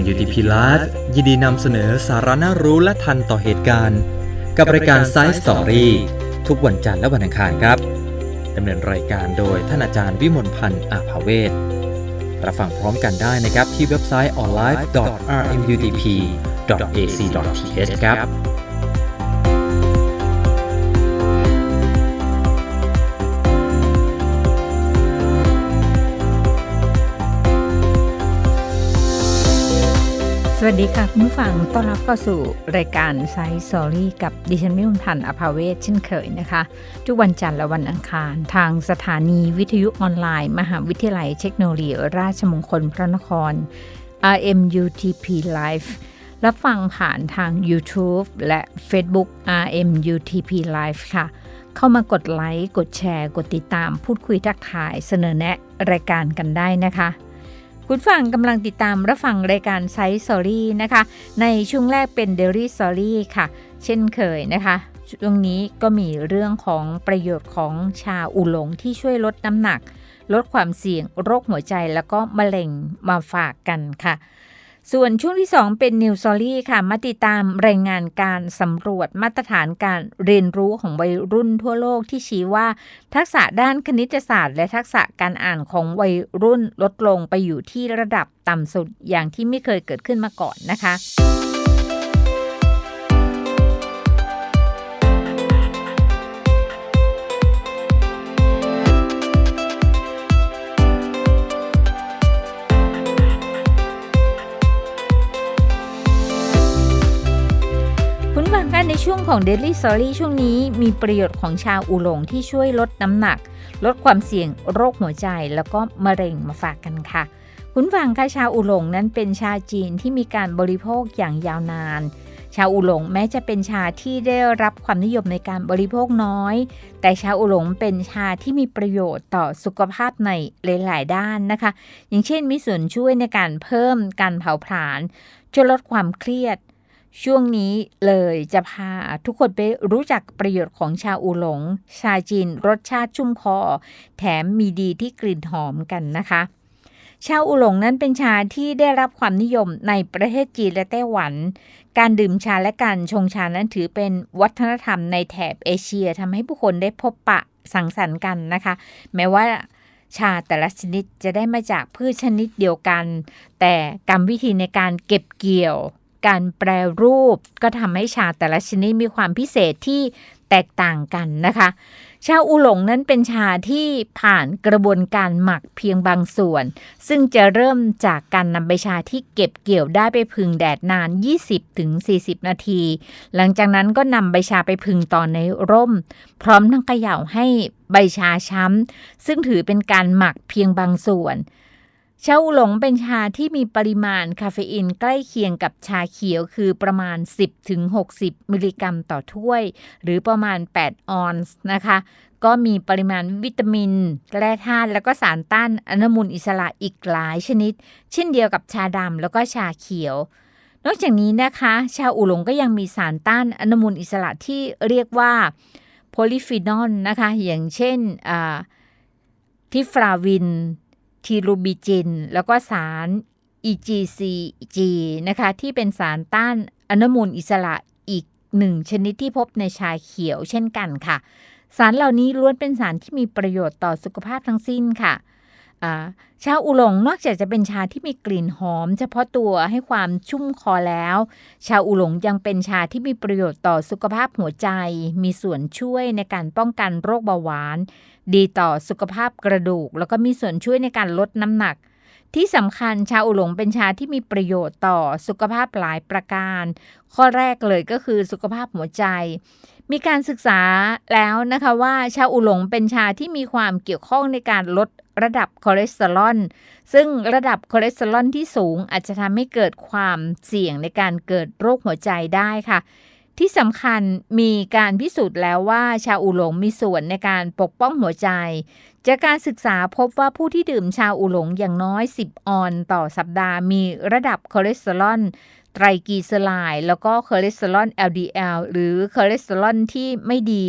RMUTP Live ยินดีนำเสนอสาระน่ารู้และทันต่อเหตุการณ์ กับรายการ Science Story ทุกวันจันทร์และวันอังคารครับดำเนินรายการโดยท่านอาจารย์วิมลพันธ์อาภาเวศรับฟังพร้อมกันได้นะครับที่เว็บไซต์ onlive.rmutp.ac.th ครับ สวัสดีค่ะคุณผู้ฟังต้อนรับเข้าสู่รายการไซส์ซอรี่กับดิฉันมิมพันธ์อภาเวศเช่นเคยนะคะ ทุกวันจันทร์และวันอังคาร ทางสถานีวิทยุออนไลน์ มหาวิทยาลัยเทคโนโลยีราชมงคลพระนคร RMUTP Live รับฟังผ่านทาง YouTube และ Facebook RMUTP Live ค่ะ เข้ามากดไลค์ กดแชร์ กดติดตาม พูดคุยทักทายเสนอแนะรายการกันได้นะคะ คุณฟังกำลังติดตามรับฟังรายการไซส์สอรี่นะคะ ในช่วงแรกเป็นเดลี่สอรี่ค่ะ เช่นเคยนะคะช่วงนี้ก็มีเรื่องของประโยชน์ของชาอูหลงที่ช่วยลดน้ำหนัก ลดความเสี่ยงโรคหัวใจแล้วก็มะเร็งมาฝากกันค่ะ ส่วนช่วงที่ 2 เป็นนิวซอรี่ค่ะ มาติดตามรายงานการสำรวจมาตรฐานการเรียนรู้ของวัยรุ่นทั่วโลกที่ชี้ว่า ทักษะด้านคณิตศาสตร์ และทักษะการอ่านของวัยรุ่นลดลงไปอยู่ที่ระดับต่ำสุดอย่างที่ไม่เคยเกิดขึ้นมาก่อนนะคะ คุณฟังคะในช่วงของ Daily Story ช่วงนี้มีประโยชน์ของชาอูหลงที่ช่วยลดน้ำหนัก ลดความเสี่ยงโรคหัวใจแล้วก็มะเร็งมาฝากกันค่ะ คุณฟังคะชาอูหลงนั้นเป็นชาจีนที่มีการบริโภคอย่างยาวนาน ชาอูหลงแม้จะเป็นชาที่ได้รับความนิยมในการบริโภคน้อย แต่ชาอูหลงเป็นชาที่มีประโยชน์ต่อสุขภาพในหลาย ๆ ด้านนะคะ อย่างเช่นมีส่วนช่วยในการเพิ่มการเผาผลาญช่วยลดความเครียด ช่วงนี้เลยจะพาทุกคนไปรู้จักประโยชน์ของชาอูหลง ชาจีนรสชาติชุ่มคอ แถมมีดีที่กลิ่นหอมกันนะคะ ชาอูหลงนั้นเป็นชาที่ได้รับความนิยมในประเทศจีนและไต้หวัน การดื่มชาและการชงชานั้นถือเป็นวัฒนธรรมในแถบเอเชียทำให้ผู้คนได้พบปะสังสรรค์กันนะคะ แม้ว่าชาแต่ละชนิดจะได้มาจากพืชชนิดเดียวกัน แต่กรรมวิธีในการเก็บเกี่ยว การแปรรูปก็ทำให้ชาแต่ละชนิดมีความพิเศษที่แตกต่างกันนะคะ ชาอูหลงนั้นเป็นชาที่ผ่านกระบวนการหมักเพียงบางส่วน ซึ่งจะเริ่มจากการนำใบชาที่เก็บเกี่ยวได้ไปพึงแดดนาน 20-40 นาที หลังจากนั้นก็นำใบชาไปพึงต่อในร่ม พร้อมทั้งเขย่าให้ใบชาช้ำ ซึ่งถือเป็นการหมักเพียงบางส่วน ชาอูหลงเป็นชาที่มีปริมาณคาเฟอีนใกล้เคียงกับชาเขียวคือประมาณ 10-60 มิลลิกรัมต่อถ้วย หรือประมาณ 8 ออนซ์นะคะ ก็มีปริมาณวิตามิน แร่ธาตุแล้วก็สารต้านอนุมูลอิสระอีกหลายชนิด เช่นเดียวกับชาดำแล้วก็ชาเขียว นอกจากนี้นะคะ ชาอูหลงก็ยังมีสารต้านอนุมูลอิสระที่เรียกว่าโพลิฟีนอลนะคะอย่างเช่นทิฟลาวิน ทีรูบิจิน แล้วก็สาร EGCG นะคะ ที่เป็นสารต้านอนุมูลอิสระอีกหนึ่งชนิดที่พบในชาเขียวเช่นกันค่ะ สารเหล่านี้ล้วนเป็นสารที่มีประโยชน์ต่อสุขภาพทั้งสิ้นค่ะ ชาอูหลงนอกจากจะเป็นชาที่มีกลิ่นหอม เฉพาะตัวให้ความชุ่มคอแล้ว ชาอูหลงยังเป็นชาที่มีประโยชน์ต่อสุขภาพหัวใจ มีส่วนช่วยในการป้องกันโรคเบาหวาน ดีต่อสุขภาพกระดูก แล้วก็มีส่วนช่วยในการลดน้ำหนัก ที่สำคัญชาอูหลงเป็นชาที่มีประโยชน์ต่อสุขภาพหลายประการ ข้อแรกเลยก็คือสุขภาพหัวใจมีการศึกษาแล้วนะคะว่าชาอูหลงเป็นชาที่มีความเกี่ยวข้องในการลด ระดับคอเลสเตอรอลซึ่งระดับคอเลสเตอรอลที่สูงอาจจะทำให้เกิดความเสี่ยงในการเกิดโรคหัวใจได้ค่ะ ที่สำคัญมีการพิสูจน์แล้วว่าชาอูหลงมีส่วนในการปกป้องหัวใจ จากการศึกษาพบว่าผู้ที่ดื่มชาอูหลงอย่างน้อย 10 ออนต่อสัปดาห์มีระดับคอเลสเตอรอลไตรกลีเซอไรด์แล้วก็คอเลสเตอรอล LDL หรือคอเลสเตอรอลที่ไม่ดี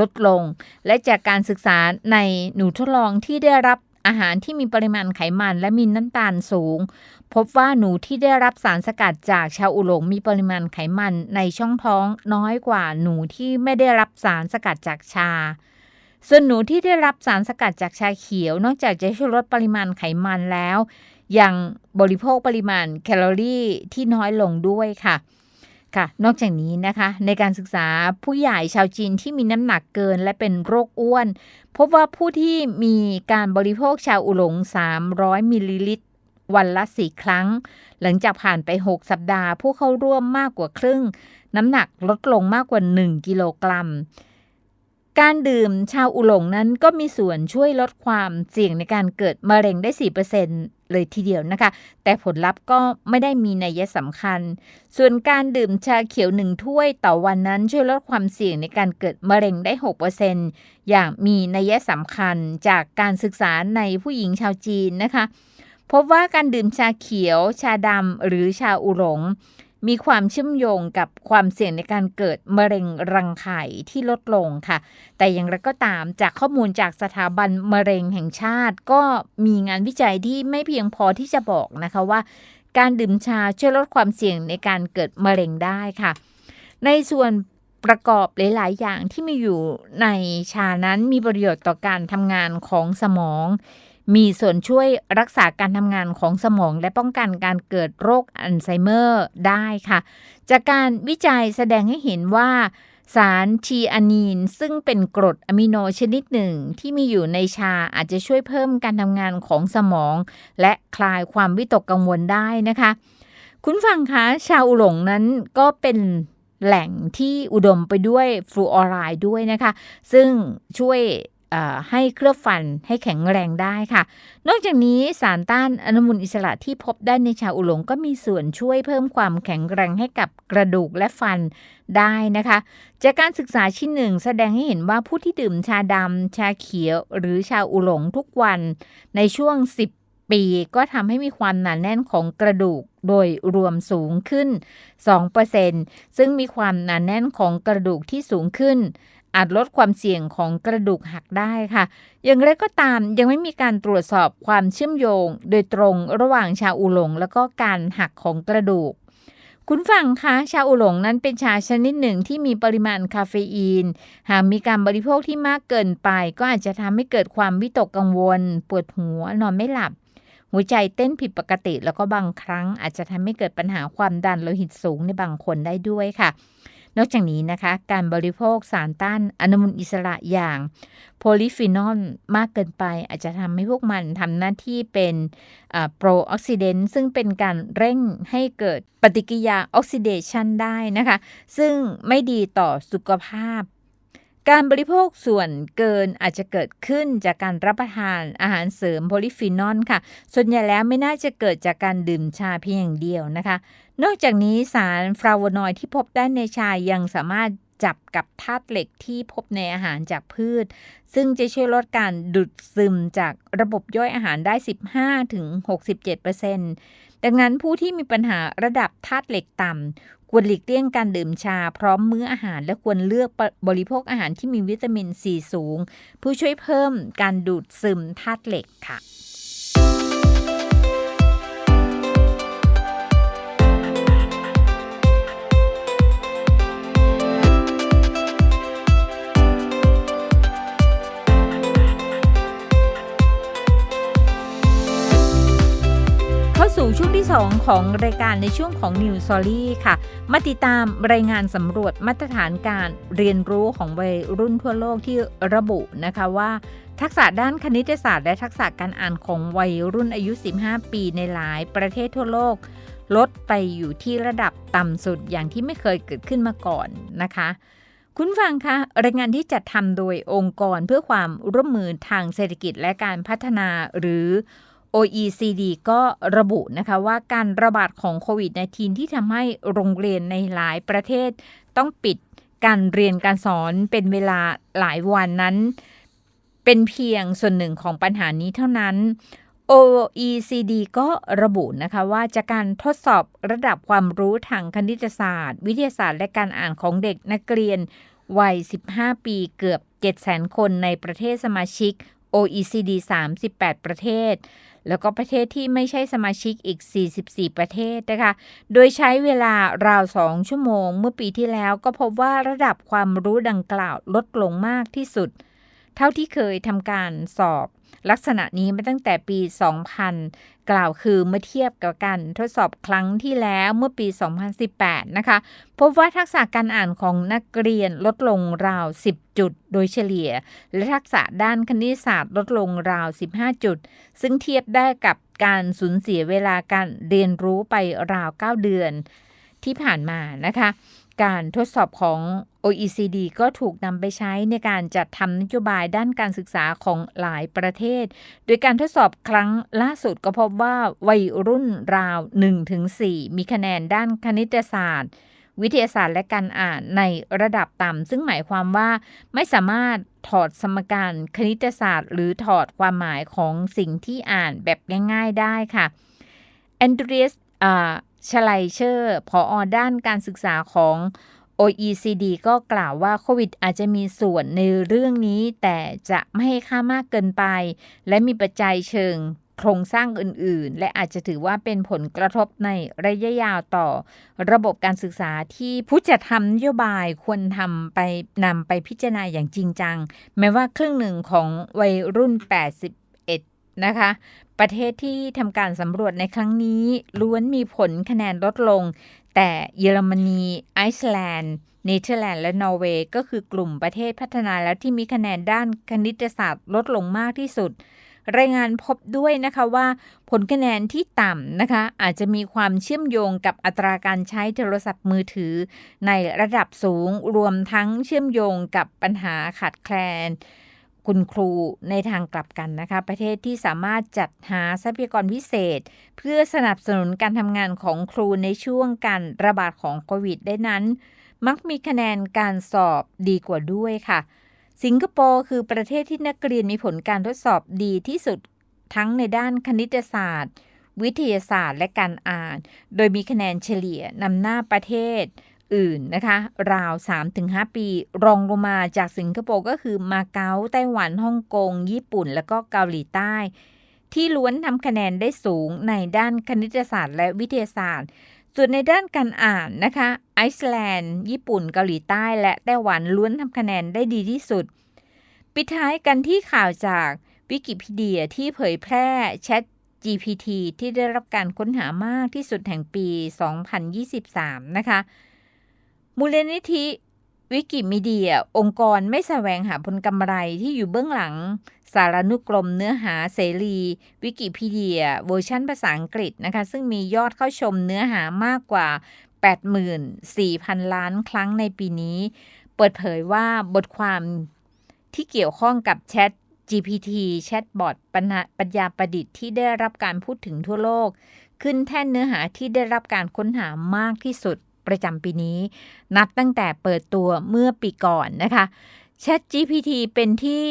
ลดลง และจากการศึกษาในหนูทดลองที่ได้รับ อาหารที่มีปริมาณไขมันและมีน้ำตาลสูง พบว่าหนูที่ได้รับสารสกัดจากชาอูหลงมีปริมาณไขมันในช่องท้องน้อยกว่าหนูที่ไม่ได้รับสารสกัดจากชา ส่วนหนูที่ได้รับสารสกัดจากชาเขียว นอกจากจะช่วยลดปริมาณไขมันแล้ว ยังบริโภคปริมาณแคลอรี่ที่น้อยลงด้วยค่ะ ค่ะ นอกจากนี้นะคะ ในการศึกษาผู้ใหญ่ชาวจีนที่มีน้ำหนักเกินและเป็นโรคอ้วน พบว่าผู้ที่มีการบริโภคชาอูหลง 300 มิลลิลิตร วันละ 4 ครั้ง หลังจากผ่านไป 6 สัปดาห์ ผู้เข้าร่วมมากกว่าครึ่ง น้ำหนักลดลงมากกว่า 1 กิโลกรัมการดื่มชาอูหลงนั้นก็มีส่วนช่วยลดความเสี่ยงในการเกิดมะเร็งได้ 4%เเลยทีเดียวนะคะ แต่ผลลัพธ์ก็ไม่ได้มีนัยสำคัญ ส่วนการดื่มชาเขียวหนึ่งถ้วยต่อวันนั้นช่วยลดความเสี่ยงในการเกิดมะเร็งได้ 6%อย่างมีนัยสำคัญจากการศึกษาในผู้หญิงชาวจีนนะคะ พบว่าการดื่มชาเขียว ชาดำหรือชาอูหลง มีความเชื่อมโยงกับความเสี่ยงในการเกิดมะเร็งรังไข่ที่ลดลงค่ะ แต่อย่างไรก็ตามจากข้อมูลจากสถาบันมะเร็งแห่งชาติ ก็มีงานวิจัยที่ไม่เพียงพอที่จะบอกนะคะว่า การดื่มชาช่วยลดความเสี่ยงในการเกิดมะเร็งได้ค่ะ ในส่วนประกอบหลาย ๆ อย่างที่มีอยู่ในชานั้นมีประโยชน์ต่อการทำงานของสมอง มีส่วนช่วยรักษาการทำงานของสมองและป้องกันการเกิดโรคอัลไซเมอร์ได้ค่ะ จากการวิจัยแสดงให้เห็นว่า สารทีอานีน ซึ่งเป็นกรดอะมิโนชนิดหนึ่ง ที่มีอยู่ในชาอาจจะช่วยเพิ่มการทำงานของสมอง และคลายความวิตกกังวลได้นะคะ คุณฟังคะชาอูหลงนั้นก็เป็นแหล่งที่อุดมไปด้วยฟลูออไรด์ด้วยนะคะ ซึ่งช่วย ให้เคลือบฟันให้แข็งแรงได้ค่ะ นอกจากนี้สารต้านอนุมูลอิสระที่พบได้ในชาอูหลงก็มีส่วนช่วยเพิ่มความแข็งแรงให้กับกระดูกและฟันได้นะคะ จากการศึกษาชิ้นหนึ่งแสดงให้เห็นว่าผู้ที่ดื่มชาดำชาเขียว หรือชาอูหลงทุกวันในช่วง 10ปีก็ทำให้มีความหนาแน่นของกระดูกโดยรวมสูงขึ้น 2%ซึ่งมีความหนาแน่นของกระดูกที่สูงขึ้น อาจลดความเสี่ยงของกระดูกหักได้ค่ะ อย่างไรก็ตามยังไม่มีการตรวจสอบความเชื่อมโยง โดยตรงระหว่างชาอูหลง แล้วก็การหักของกระดูก คุณฟังคะชาอูหลงนั้นเป็นชาชนิดหนึ่งที่มีปริมาณคาเฟอีน หากมีการบริโภคที่มากเกินไป ก็อาจจะทำให้เกิดความวิตกกังวล ปวดหัวนอนไม่หลับ หัวใจเต้นผิดปกติ แล้วก็บางครั้งอาจจะทำให้เกิดปัญหาความดันโลหิตสูงในบางคนได้ด้วยค่ะ นอกจากนี้นะคะ การบริโภคสารต้านอนุมูลอิสระอย่างโพลิฟีนอลมากเกินไป อาจจะทำให้พวกมันทำหน้าที่เป็นโปรออกซิเดนต์ซึ่งเป็นการเร่งให้เกิดปฏิกิริยาออกซิเดชันได้นะคะ ซึ่งไม่ดีต่อสุขภาพ การบริโภคส่วนเกินอาจจะเกิดขึ้นจากการรับประทานอาหารเสริมโพลิฟีนอลค่ะ ส่วนใหญ่แล้วไม่น่าจะเกิดจากการดื่มชาเพียงอย่างเดียวนะคะ นอกจากนี้สารฟลาวนอยด์ที่พบได้ในชายังสามารถจับกับธาตุเหล็กที่พบในอาหารจากพืช ซึ่งจะช่วยลดการดูดซึมจากระบบย่อยอาหารได้ 15-67% ดังนั้นผู้ที่มีปัญหาระดับธาตุเหล็กต่ำควรหลีกเลี่ยงการดื่มชา พร้อมมื้ออาหารและควรเลือกบริโภคอาหารที่มีวิตามินซีสูง ผู้ช่วยเพิ่มการดูดซึมธาตุเหล็กค่ะ สู่ช่วงที่ 2 ของรายการในช่วงของ New s o r y ค่ะ มาติดตามรายงานสำรวจมาตรฐานการเรียนรู้ของวัยรุ่นทั่วโลกที่ระบุนะคะว่า ทักษะด้านคณิตศาสตร์ และทักษะการอ่านของวัยรุ่นอายุ 15 ปีในหลายประเทศทั่วโลก ลดไปอยู่ที่ระดับต่ำสุดอย่างที่ไม่เคยเกิดขึ้นมาก่อนนะคะคุณฟังคะรายงานที่จัดทำโดยองค์กรเพื่อความร่วมมือทางเศรษฐกิจและการพัฒนาหรือ OECD ก็ระบุนะคะว่าการระบาดของโควิด -19 ที่ทำให้โรงเรียนในหลายประเทศ ต้องปิดการเรียนการสอนเป็นเวลาหลายวันนั้น เป็นเพียงส่วนหนึ่งของปัญหานี้เท่านั้น OECD ก็ระบุนะคะว่าจากการทดสอบระดับความรู้ทางคณิตศาสตร์ วิทยาศาสตร์และการอ่านของเด็กนักเรียนวัย 15 ปีเกือบ 700,000 คนในประเทศสมาชิก OECD 38 ประเทศ แล้วก็ประเทศที่ไม่ใช่สมาชิกอีก 44 ประเทศนะคะ โดยใช้เวลาราว 2 ชั่วโมง เมื่อปีที่แล้วก็พบว่าระดับความรู้ดังกล่าวลดลงมากที่สุด เท่าที่เคยทำการสอบลักษณะนี้มาตั้งแต่ปี 2000 กล่าวคือเมื่อเทียบกับการทดสอบครั้งที่แล้วเมื่อปี 2018 นะคะ พบว่าทักษะการอ่านของนักเรียนลดลงราว 10 จุดโดยเฉลี่ย และทักษะด้านคณิตศาสตร์ลดลงราว 15 จุด ซึ่งเทียบได้กับการสูญเสียเวลาการเรียนรู้ไปราว 9 เดือนที่ผ่านมานะคะการทดสอบของ OECD ก็ถูกนำไปใช้ในการจัดทำนโยบายด้านการศึกษาของหลายประเทศ โดยการทดสอบครั้งล่าสุดก็พบว่าวัยรุ่นราว 1-4 มีคะแนนด้านคณิตศาสตร์ วิทยาศาสตร์และการอ่านในระดับต่ำซึ่งหมายความว่าไม่สามารถถอดสมการคณิตศาสตร์ หรือถอดความหมายของสิ่งที่อ่านแบบง่าย ๆ ได้ค่ะแอนดรีสชไลเชอร์ ผออด้านการศึกษาของ OECD ก็กล่าวว่าโควิดอาจจะมีส่วนในเรื่องนี้ แต่จะไม่ให้ค่ามากเกินไป และมีปัจจัยเชิงโครงสร้างอื่น ๆ และอาจจะถือว่าเป็นผลกระทบในระยะยาวต่อ ระบบการศึกษาที่ผู้จัดทำนโยบายควรทำไปนำไปพิจารณาอย่างจริงจัง แม้ว่าครึ่งหนึ่งของวัยรุ่น 81 นะคะ ประเทศที่ทำการสำรวจในครั้งนี้ ล้วนมีผลคะแนนลดลง แต่เยอรมนี ไอซ์แลนด์เนเธอร์แลนด์และนอร์เวย์ก็คือกลุ่มประเทศพัฒนาแล้วที่มีคะแนนด้านคณิตศาสตร์ลดลงมากที่สุด รายงานพบด้วยนะคะว่า ผลคะแนนที่ต่ำนะคะ อาจจะมีความเชื่อมโยงกับอัตราการใช้โทรศัพท์มือถือ ในระดับสูงรวมทั้งเชื่อมโยงกับปัญหาขาดแคลน คุณครูในทางกลับกันนะคะ ประเทศที่สามารถจัดหาทรัพยากรพิเศษ เพื่อสนับสนุนการทำงานของครูในช่วงการระบาดของโควิดได้นั้น มักมีคะแนนการสอบดีกว่าด้วยค่ะ สิงคโปร์คือประเทศที่นักเรียนมีผลการทดสอบดีที่สุดทั้งในด้านคณิตศาสตร์ วิทยาศาสตร์และการอ่าน โดยมีคะแนนเฉลี่ยนำหน้าประเทศ อื่นนะคะ ราว 3-5 ปี รองลงมาจากสิงคโปร์ก็คือมาเก๊าไต้หวันฮ่องกง ญี่ปุ่น แล้วก็เกาหลีใต้ ที่ล้วนทำคะแนนได้สูงในด้านคณิตศาสตร์และวิทยาศาสตร์ ส่วนในด้านการอ่านนะคะไอซ์แลนด์ ญี่ปุ่น เกาหลีใต้ และไต้หวันล้วนทำคะแนนได้ดีที่สุด ปิดท้ายกันที่ข่าวจากวิกิพีเดียที่เผยแพร่ Chat GPT ที่ได้รับการค้นหามากที่สุดแห่งปี 2023 นะคะ มูลนิธิวิกิมีเดีย องค์กรไม่แสวงหาผลกำไรที่อยู่เบื้องหลัง สารานุกรมเนื้อหาเสรี วิกิพีเดีย เวอร์ชันภาษาอังกฤษนะคะ ซึ่งมียอดเข้าชมเนื้อหามากกว่า 84,000 ล้านครั้งในปีนี้ เปิดเผยว่าบทความที่เกี่ยวข้องกับแชท GPT แชทบอทปัญญาประดิษฐ์ที่ได้รับการพูดถึงทั่วโลก ขึ้นแท่นเนื้อหาที่ได้รับการค้นหามากที่สุด ประจำปีนี้ นับตั้งแต่เปิดตัวเมื่อปีก่อนนะคะ Chat GPT เป็นที่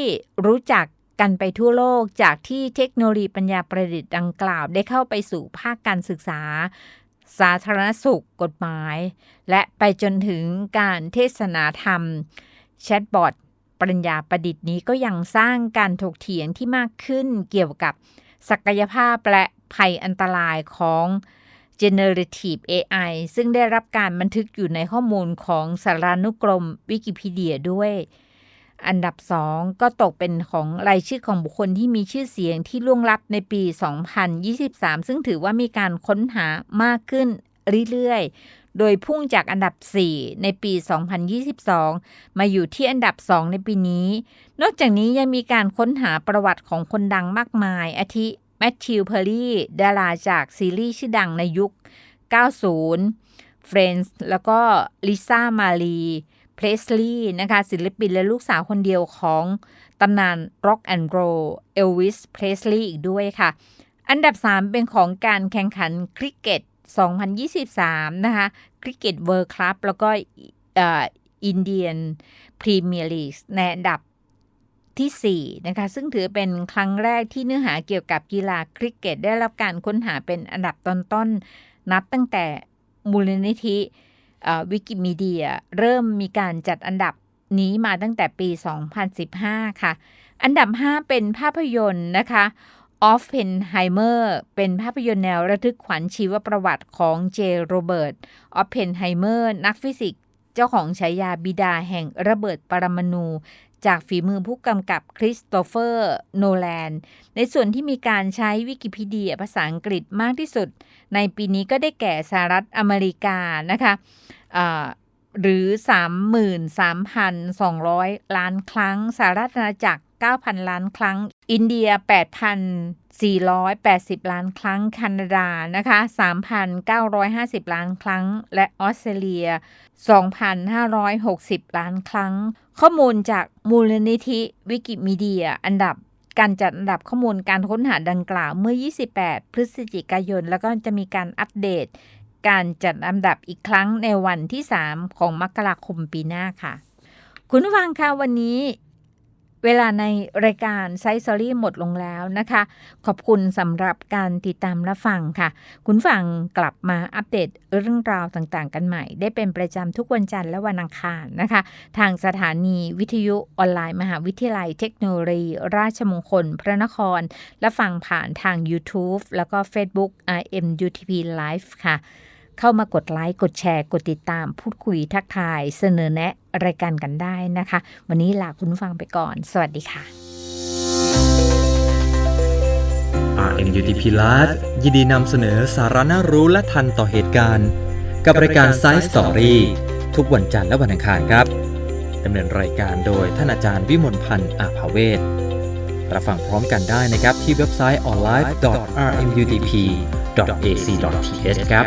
รู้จักกันไปทั่วโลกจากที่เทคโนโลยีปัญญาประดิษฐ์ดังกล่าวได้เข้าไปสู่ภาคการศึกษา สาธารณสุขกฎหมาย และไปจนถึงการเทศนาธรรมแชทบอทปริญญาประดิษฐ์นี้ก็ยังสร้างการถกเถียงที่มากขึ้นเกี่ยวกับศักยภาพและภัยอันตรายของ Generative AI ซึ่งได้รับการบันทึกอยู่ในข้อมูลของสารานุกรมวิกิพีเดียด้วย อันดับ 2 ก็ตกเป็นของรายชื่อของบุคคลที่มีชื่อเสียงที่ล่วงลับในปี 2023 ซึ่งถือว่ามีการค้นหามากขึ้นเรื่อยๆ โดยพุ่งจากอันดับ 4 ในปี 2022 มาอยู่ที่อันดับ 2 ในปีนี้ นอกจากนี้ยังมีการค้นหาประวัติของคนดังมากมายอาทิ แมทธิวเพอร์รี่ดาราจากซีรีส์ชื่อดังในยุค 90 Friends แล้วก็ลิซ่ามารีเพลสลีย์นะคะศิลปินและลูกสาวคนเดียวของตำนาน Rock and Roll เอลวิสเพลสลีย์อีกด้วยค่ะ อันดับ 3 เป็นของการแข่งขันคริกเก็ต 2023 นะคะคริกเก็ตเวิร์คลับแล้วก็อินเดียนพรีเมียร์ลีกในอันดับ ที่ 4 นะคะ ซึ่งถือเป็นครั้งแรกที่เนื้อหาเกี่ยวกับกีฬาคริกเก็ต ได้รับการค้นหาเป็นอันดับต้นๆ นับตั้งแต่มูลนิธิวิกิมีเดีย เริ่มมีการจัดอันดับนี้มาตั้งแต่ปี 2015 ค่ะ อันดับ 5 เป็นภาพยนตร์นะคะออฟเพนไฮเมอร์เป็นภาพยนตร์แนวระทึกขวัญชีวประวัติของเจโรเบิร์ตออฟเพนไฮเมอร์นักฟิสิกส์เจ้าของฉายาบิดาแห่งระเบิดปรมาณู จากฝีมือผู้กำกับคริสโตเฟอร์โนแลนในส่วนที่มีการใช้วิกิพีเดียภาษาอังกฤษมากที่สุด ในปีนี้ก็ได้แก่สหรัฐอเมริกานะคะอ่าหรือ 33,200 ล้านครั้งสหรัฐอาณาจักร 9,000 ล้านครั้ง อินเดีย 8,480 ล้านครั้ง แคนาดา นะคะ 3,950 ล้านครั้ง และออสเตรเลีย 2,560 ล้านครั้ง ข้อมูลจากมูลนิธิวิกิมีเดีย อันดับการจัดอันดับข้อมูลการค้นหาดังกล่าวเมื่อ 28 พฤศจิกายน แล้วก็จะมีการอัปเดต การจัดอันดับอีกครั้งในวันที่ 3 ของมกราคมปีหน้าค่ะ คุณผู้ฟังคะวันนี้ เวลาในรายการไซส์ซอรี่หมดลงแล้วนะคะ ขอบคุณสำหรับการติดตามและฟังค่ะ คุณฟังกลับมาอัปเดตเรื่องราวต่างๆ กันใหม่ ได้เป็นประจำทุกวันจันทร์และวันอังคารนะคะ ทางสถานีวิทยุออนไลน์ มหาวิทยาลัยเทคโนโลยี ราชมงคล พระนคร และฟังผ่านทาง YouTube แล้วก็ Facebook RMUTP Live ค่ะ เข้ามากดไลค์ กดแชร์ กดติดตาม พูดคุยทักทาย เสนอแนะรายการกันได้นะคะ วันนี้ลาคุณฟังไปก่อน สวัสดีค่ะ RMUTP Live ยินดีนำเสนอสาระน่ารู้และทันต่อเหตุการณ์ กับรายการ Science Story ทุกวันจันทร์และวันอังคารครับดำเนินรายการโดยท่านอาจารย์วิมลพันธ์อาภาเวศรับฟังพร้อมกันได้นะครับที่เว็บไซต์ onlife.rmutp.ac.th ครับ